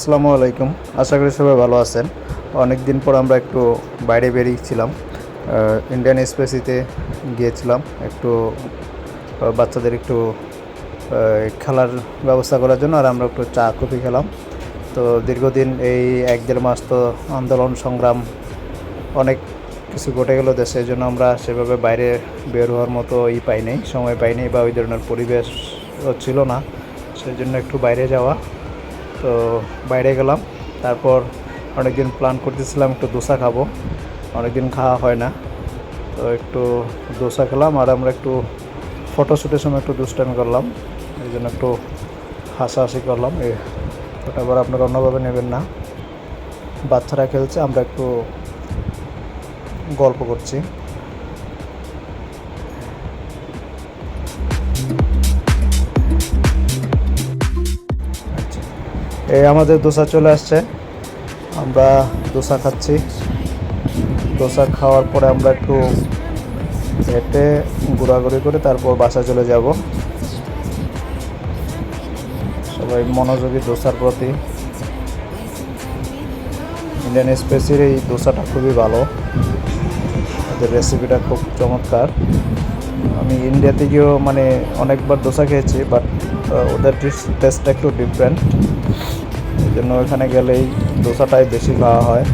আসসালামু আলাইকুম। আশা করি সবাই ভালো আছেন। অনেক দিন পর আমরা একটু বাইরে বেরিয়েছিলাম। ইন্ডিয়ান স্পেসিতে গিয়েছিলাম। একটু বাচ্চাদের একটু খেলার ব্যবস্থা করার জন্য আর আমরা একটু চা, কফি খেলাম। তো দীর্ঘদিন এই এক দেড় মাস তো আন্দোলন, সংগ্রাম অনেক কিছু ঘটে গেলো দেশে। এই জন্য আমরা সেভাবে বাইরে বের হওয়ার মতো ই পাইনি সময় পাইনি বা ওই ধরনের পরিবেশ ছিল না। সেই জন্য একটু বাইরে যাওয়া। তো বাইরে গেলাম। তারপর অনেকদিন প্ল্যান করতেছিলাম একটু দোসা খাব। অনেকদিন খাওয়া হয় না। তো একটু দোসা খেলাম আর আমরা একটু ফটোশ্যুটের সময় একটু দুষ্টামি করলাম। এই জন্য একটু হাসাহাসি করলাম। ওটা আবার আপনারা অন্যভাবে নেবেন না। বাচ্চারা খেলছে, আমরা একটু গল্প করছি। আমাদের দোসা চলে আসছে। আমরা দোসা খাচ্ছি। দোসা খাওয়ার পরে আমরা একটু হেঁটে ঘোরাঘুরি করে তারপর বাসা চলে যাব। সবাই মনোযোগী দোসার প্রতি। ইন্ডিয়ান স্পেসির এই দোসাটা খুবই ভালো। ওদের রেসিপিটা খুব চমৎকার। আমি ইন্ডিয়াতে গিয়েও মানে অনেকবার দোসা খেয়েছি বাট ওদের টেস্টটা একটু ডিফারেন্ট এই জন্য ওখানে গেলেই দোসাটাই বেশি খাওয়া হয়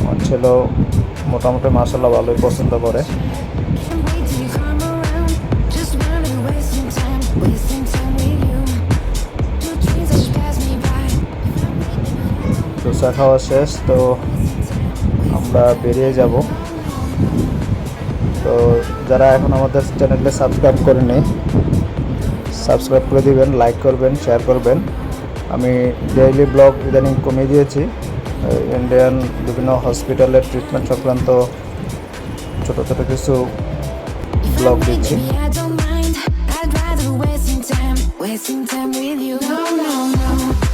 আমার ছেলেও মোটামুটি মাসাল্লাহ ভালোই পছন্দ করে. দোসা খাওয়া শেষ, তো আমরা বেরিয়ে যাব তো যারা এখন আমাদের চ্যানেলটা সাবস্ক্রাইব করে করেনি সাবস্ক্রাইব করে দিবেন লাইক করবেন শেয়ার করবেন আমি ডেইলি ব্লগ ইদানিং কমিয়ে দিয়েছি ইন্ডিয়ান বিভিন্ন হসপিটালের ট্রিটমেন্ট সংক্রান্ত ছোটো ছোটো কিছু ব্লগ দিচ্ছি wasting time, with you. No, no. No,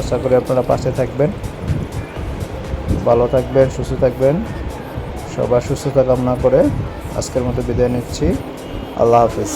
আশা করি আপনারা পাশে থাকবেন। ভালো থাকবেন, সুস্থ থাকবেন। সবার সুস্থতা কামনা করে আজকের মতো বিদায় নিচ্ছি। আল্লাহ হাফিজ।